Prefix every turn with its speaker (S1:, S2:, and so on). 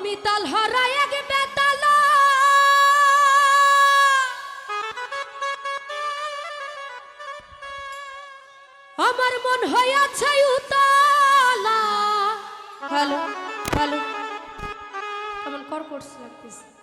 S1: আমি তাল হারাই বেতাল। আমার মন হইয়াছে উতালা। Hello hello. কেমন কর করছে লাগতেছে।